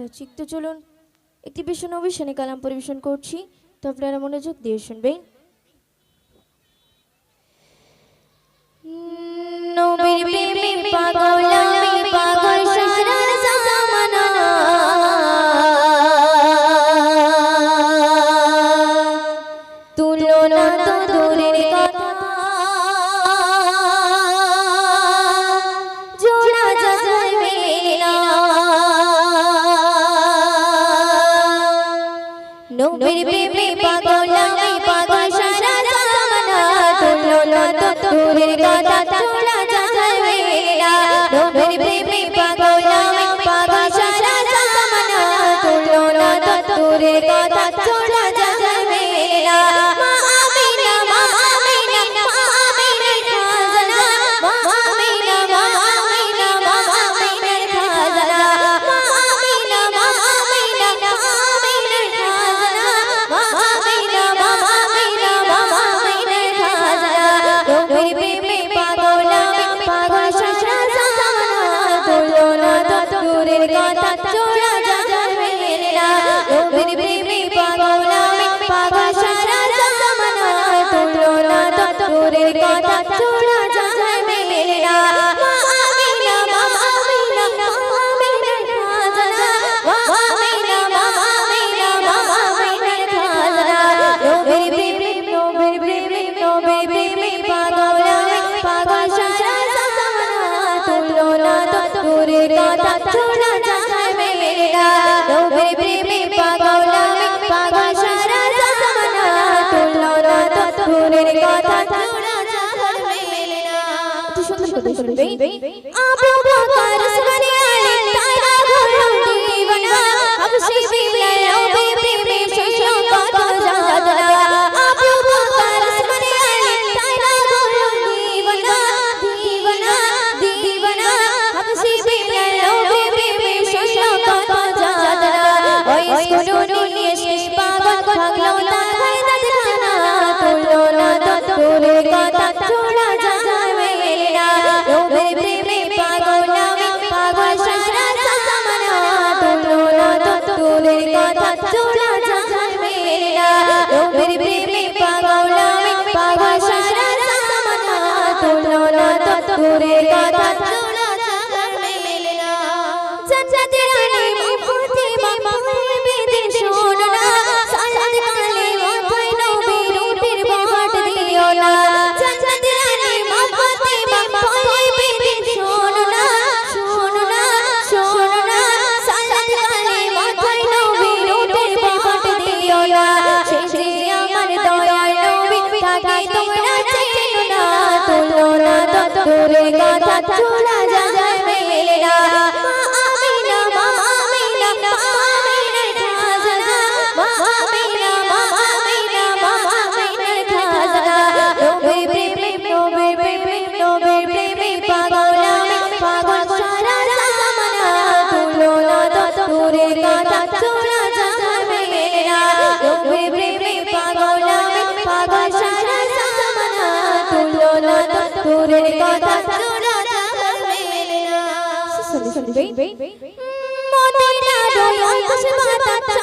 রচিক তো চলুন। একটি ভীষণ অভিশানী কালাম পরিবেশন করছি। তো আপনারা মনোযোগ দিয়ে শুনবেন। নবীর প্রেমে পাগল নবীর প্রেমে পাগল আমি পাগল সারা জামানা তুলো লত নবীর কথা তোলা যাবে না নবীর প্রেমে পাগল আমি পাগল সারা জামানা তুলো লত নবীর কথা তোলা চোরা জাহান মেরা নবীর প্রেমে পাগল আমি পাগল সারা জামানা তুললো না তো মনের কথা চোরা জাহান মেরা তুই শুনতে শুনতে আবু বকর নূরে গাথা চুলা যায় মেলা no, no. তোরের কথা শোনা যাবার মেলে না মদিনা রোল আশমাতা